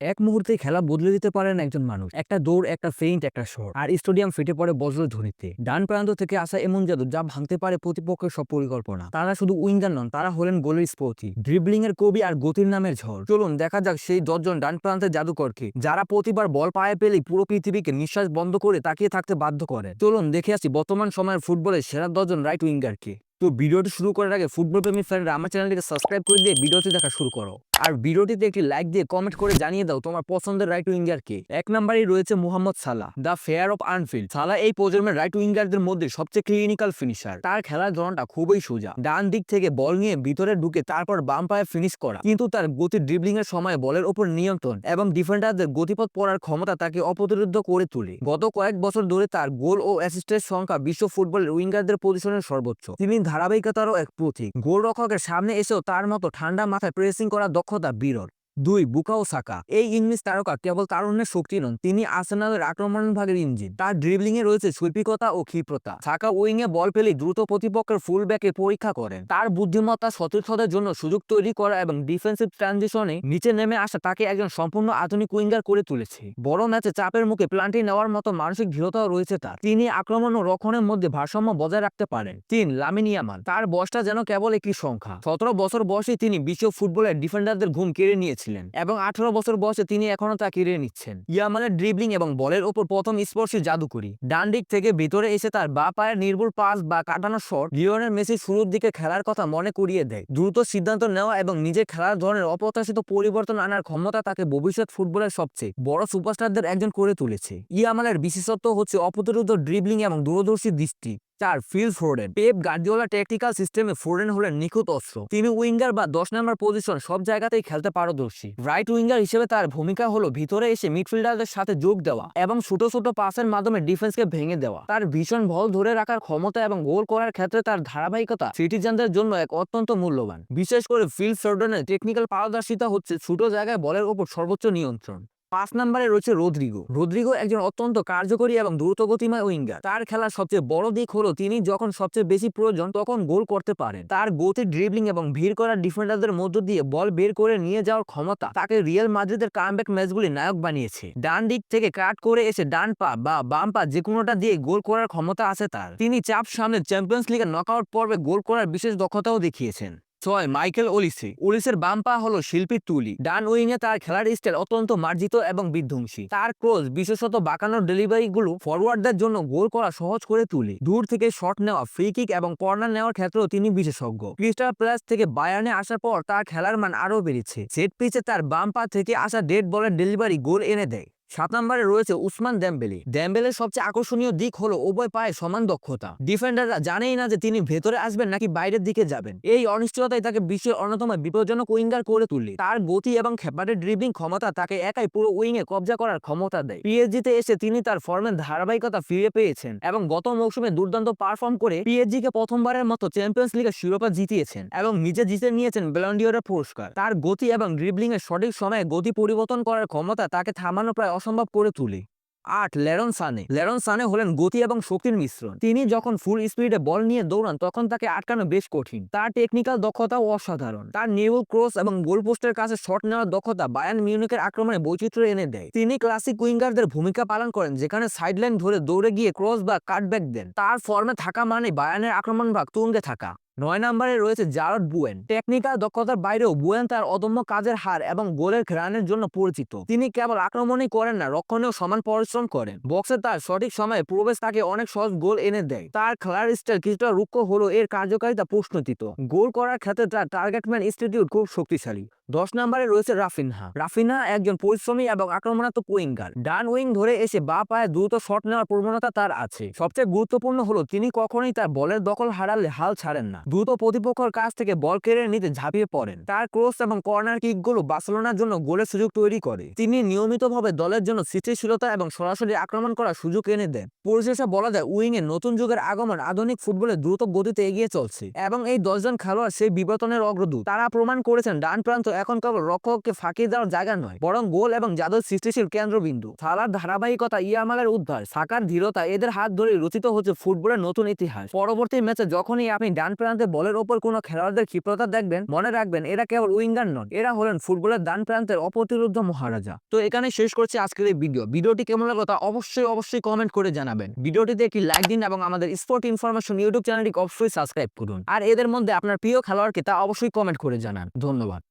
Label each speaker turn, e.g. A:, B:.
A: এক মুহূর্তে খেলা বদলে দিতে পারেন একজন মানুষ। একটা দৌড়, একটা ফেইন্ট, একটা শট। আর স্টেডিয়াম ফেটে পড়ে বজ্র ধ্বনিতে। ডান প্রান্ত থেকে আসা এমন জাদু যা ভাঙতে পারে প্রতিপক্ষের সব পরিকল্পনা। তারা শুধু উইঙ্গার নন, তারা হলেন গোলের স্পতি ড্রিবলিং এর কবি আর গতির নামের ঝড়। চলুন, দেখা যাক সেই দশজন ডান প্রান্তের জাদুকরকে, যারা প্রতিবার বল পায়ে পেলেই পুরো পৃথিবীকে নিঃশ্বাস বন্ধ করে তাকিয়ে থাকতে বাধ্য করে চলুন, দেখে আসি বর্তমান সময়ের ফুটবলের সেরা দশজন রাইট উইঙ্গারকে। তো ভিডিওটি শুরু করার আগে ফুটবল প্রেমী ফ্যানরা আমার চ্যানেলটিকে সাবস্ক্রাইব করে দিয়ে ভিডিওটি দেখা শুরু করো। আর ভিডিওটিতে একটি লাইক দিয়ে কমেন্ট করে জানিয়ে দাও তোমার পছন্দের রাইট উইঙ্গার কে। এক নম্বরে রয়েছে মোহাম্মদ সালা দ্য ফেয়ার অফ আনফিল্ড সালা এই প্রজন্মের রাইট উইঙ্গারদের মধ্যে সবচেয়ে ক্লিনিক্যাল ফিনিশার তার খেলার ধরনটা খুবই সোজা। ডান দিক থেকে বল নিয়ে ভিতরে ঢুকে তারপর বাম পায়ে ফিনিশ করা। কিন্তু তার গতি ড্রিবলিং এর সময় বলের ওপর নিয়ন্ত্রণ এবং ডিফেন্ডারদের গতিপথ পড়ার ক্ষমতা তাকে অপ্রতিরোধ করে তোলে। গত কয়েক বছর ধরে তার গোল ও অ্যাসিস্টের সংখ্যা বিশ্ব ফুটবলের উইঙ্গারদের পজিশনের সর্বোচ্চ। তিনি ধারাবাহিকতারও এক প্রতীক। গোল রক্ষকের সামনে এসেও তার মতো ঠান্ডা মাথায় প্রেসিং করার দক্ষতা বিরল। দুই, বুকাও সাকা। এই ইংলিশ তারকা কেবল তারুণ্যের শক্তি নন, তিনি আর্সেনালের আক্রমণ ভাগের ইঞ্জিন। তার ড্রিবলিং এ রয়েছে শৈল্পিকতা ও ক্ষিপ্রতা। সাকা উইং এ বল পেলে দ্রুত প্রতিপক্ষের ফুল ব্যাকে পরীক্ষা করেন। তার বুদ্ধিমত্তা সতীর্থদের জন্য সুযোগ তৈরি করা এবং ডিফেন্সিভ ট্রানজিশনে নিচে নেমে আসা তাকে একজন সম্পূর্ণ আধুনিক উইঙ্গার করে তুলেছে। বড় ম্যাচে চাপের মুখে প্লান্টি নেওয়ার মতো মানসিক দৃঢ়তাও রয়েছে তার। তিনি আক্রমণ ও রক্ষণের মধ্যে ভারসাম্য বজায় রাখতে পারেন। তিন লামিনিয়ামান তার বয়সটা যেন কেবল একটি সংখ্যা। সতেরো বছর বয়সে তিনি বিশ্ব ফুটবলের ডিফেন্ডারদের ঘুম কেড়ে নিয়েছিলেন এবং আঠারো বছর বয়সে তিনি এখনও তা কেড়ে নিচ্ছেন। ইয়ামানের ড্রিবলিং এবং বলের ওপর প্রথম স্পর্শী জাদুকরি। ডান থেকে ভিতরে এসে তার বা পায়ের নির্ভুল পাস বা কাটানো শট লিওনের মেসি শুরুর দিকে খেলার কথা মনে করিয়ে দেয়। দ্রুত সিদ্ধান্ত নেওয়া এবং নিজের খেলার ধরনের অপ্রত্যাশিত পরিবর্তন আনার ক্ষমতা তাকে ভবিষ্যৎ ফুটবলের সবচেয়ে বড় সুপারস্টারদের একজন করে তুলেছে। ইয়ামালের বিশেষত্ব হচ্ছে অপ্রতিরোধ ড্রিবলিং এবং দূরদর্শী দৃষ্টি। চার, Phil Foden. Pep Guardiola technical সিস্টেমে ফোর্ডেন হলেন নিখুঁত অস্ত্র। তিনি উইঙ্গার বা দশ নম্বর পজিশন সব জায়গাতেই খেলতে পারদর্শী। রাইট উইঙ্গার হিসেবে তার ভূমিকা হলো ভিতরে এসে মিডফিল্ডারদের সাথে যোগ দেওয়া এবং ছোট ছোট পাসের মাধ্যমে ডিফেন্সকে ভেঙে দেওয়া। তার ভীষণ বল ধরে রাখার ক্ষমতা এবং গোল করার ক্ষেত্রে তার ধারাবাহিকতা সিটিজেনদের জন্য এক অত্যন্ত মূল্যবান। বিশেষ করে ফিল ফোর্ডেনের টেকনিক্যাল পারদর্শিতা হচ্ছে ছোট জায়গায় বলের ওপর সর্বোচ্চ নিয়ন্ত্রণ। পাঁচ নম্বরে রয়েছে রোদ্রিগো। রোদ্রিগো একজন অত্যন্ত কার্যকরী এবং দ্রুতগতিময় উইঙ্গার। তার খেলার সবচেয়ে বড় দিক হলো তিনি যখন সবচেয়ে বেশি প্রয়োজন তখন গোল করতে পারেন। তার গতি ড্রিবলিং এবং ভিড় করা ডিফেন্ডারদের মধ্য দিয়ে বল বের করে নিয়ে যাওয়ার ক্ষমতা তাকে রিয়েল মাদ্রিদের কামব্যাক ম্যাচগুলি নায়ক বানিয়েছে। ডান দিক থেকে কাট করে এসে ডান পা বা বাম পা যে কোনোটা দিয়ে গোল করার ক্ষমতা আছে তার। তিনি চাপ সামনে চ্যাম্পিয়ন্স লিগের নকআউট পর্বে গোল করার বিশেষ দক্ষতাও দেখিয়েছেন। ছয় মাইকেল ওলিসে। ওলিসের বাম পা হলো শিল্পীর তুলি। ডান উইং এ তার খেলার স্টাইল অত্যন্ত মার্জিত এবং বিধ্বংসী। তার ক্রোজ বিশেষত বাঁকানোর ডেলিভারি গুলো ফরওয়ার্ডদের জন্য গোল করা সহজ করে তুলে। দূর থেকে শট নেওয়া ফ্রি কিক এবং কর্নার নেওয়ার ক্ষেত্রেও তিনি বিশেষজ্ঞ। ক্রিস্টাল প্লাস থেকে বায়ার্নে আসার পর তার খেলার মান আরও বেড়েছে। সেট পিচে তার বাম পা থেকে আসা ডেড বলের ডেলিভারি গোল এনে দেয়। সাত নম্বরে রয়েছে উসমান ড্যাম্বেলি ড্যাম্বেলের সবচেয়ে আকর্ষণীয় দিক হলো উভয় পায়ে সমান দক্ষতা। ডিফেন্ডাররা জানেই না যে তিনি ভেতরে আসবেন নাকি বাইরের দিকে যাবেন। এই অনিশ্চয়তাই তাকে বিশ্বের অন্যতম বিপজ্জনক উইঙ্গার করে তুলে তার গতি এবং খেপারের ড্রিবলিং ক্ষমতা তাকে একাই পুরো উইংয়ে কবজা করার ক্ষমতা দেয়। পিএসজিতে এসে তিনি তার ফর্মের ধারাবাহিকতা ফিরে পেয়েছেন এবং গত মৌসুমে দুর্দান্ত পারফর্ম করে পিএসজি কে প্রথমবারের মতো চ্যাম্পিয়ন্স লিগের শিরোপা জিতিয়েছেন এবং নিজে জিতে নিয়েছেন ব্যালন্ডিওরের পুরস্কার। তার গতি এবং ড্রিবলিং এর সঠিক সময়ে গতি পরিবর্তন করার ক্ষমতা তাকে থামানো প্রায় অসম্ভব করে তুলে। আট, লেরন সানে। লেরন সানে হলেন গতি এবং শক্তির মিশ্রণ। তিনি যখন ফুল স্পিডে বল নিয়ে দৌড়ান, তখন তাকে আটকানো বেশ কঠিন। তার টেকনিক্যাল দক্ষতাও অসাধারণ। তার নিউল ক্রস এবং গোল পোস্টের কাছে শট নেওয়ার দক্ষতা বায়ান মিউনিকের আক্রমণে বৈচিত্র্য এনে দেয়। তিনি ক্লাসিক উইঙ্গারদের ভূমিকা পালন করেন, যেখানে সাইডলাইন ধরে দৌড়ে গিয়ে ক্রস বা কাটব্যাক দেন। তার ফর্মে থাকা মানে বায়ানের আক্রমণ ভাগ তুঙ্গে থাকা। নয় নম্বরে রয়েছে জারদ বুয়েন। টেকনিক্যাল দক্ষতার বাইরেও বুয়েন তার অদম্য কাজের হার এবং গোলের ঘ্রাণের জন্য পরিচিত। তিনি কেবল আক্রমণই করেন না, রক্ষণেও সমান পরিশ্রম করেন। বক্সে তার সঠিক সময়ে প্রবেশ তাকে অনেক সহজ গোল এনে দেয়। তার খেলার স্টাইল কিছুটা রুক্ষ হলো এর কার্যকারিতা প্রশ্নতিত গোল করার ক্ষেত্রে তার টার্গেটম্যান ইনস্টিটিউট খুব শক্তিশালী। দশ নম্বরে রয়েছে রাফিনহা। রাফিনহা একজন পরিশ্রমী এবং আক্রমণাত্মক উইঙ্গার। ডান উইং ধরে এসে বা পায়ে দ্রুত শট নেওয়ার প্রবণতা তার আছে। সবচেয়ে গুরুত্বপূর্ণ হলো তিনি কখনোই তার বলের দখল হারালে হাল ছাড়েন না। দ্রুত প্রতিপক্ষের কাছ থেকে বল কেড়ে নিতে ঝাঁপিয়ে পড়েন। তার ক্রস এবং কর্নার কিকগুলো বার্সেলোনার জন্য গোলের সুযোগ তৈরি করে। তিনি নিয়মিতভাবে দলের জন্য সৃষ্টিশীলতা এবং সরাসরি আক্রমণ করার সুযোগ এনে দেন। পরিশেষে বলা যায় উইং এ নতুন যুগের আগমন আধুনিক ফুটবলে দ্রুত গতিতে এগিয়ে চলছে এবং এই দশজন খেলোয়াড় সেই বিবর্তনের অগ্রদূত। তারা প্রমাণ করেছেন ডান প্রান্ত এখন কেবল রক্ষককে ফাঁকি দেওয়ার জায়গা নয়, বরং গোল এবং জাদুর সৃষ্টিশীল কেন্দ্রবিন্দু। সালার ধারাবাহিকতা ইয়ামালের উদ্ধার, সাকার ধীরতা, এদের হাত ধরে রচিত হচ্ছে ফুটবলের নতুন ইতিহাস। পরবর্তী ম্যাচে যখনই আপনি ডান প্রান্তে বলের ওপর কোনো খেলোয়াড়দের ক্ষিপ্রতা দেখবেন, মনে রাখবেন এরা কেবল উইঙ্গার নন, এরা হলেন ফুটবলের ডান প্রান্তের অপ্রতিরোধ মহারাজা। তো এখানে শেষ করছি আজকের এই ভিডিও। ভিডিওটি কেমন লাগল তা অবশ্যই অবশ্যই কমেন্ট করে জানাবেন। ভিডিওটিতে একটি লাইক দিন এবং আমাদের স্পোর্ট ইনফরমেশন ইউটিউব চ্যানেলটি অবশ্যই সাবস্ক্রাইব করুন। আর এদের মধ্যে আপনার প্রিয় খেলোয়াড়কে তা অবশ্যই কমেন্ট করে জানান। ধন্যবাদ।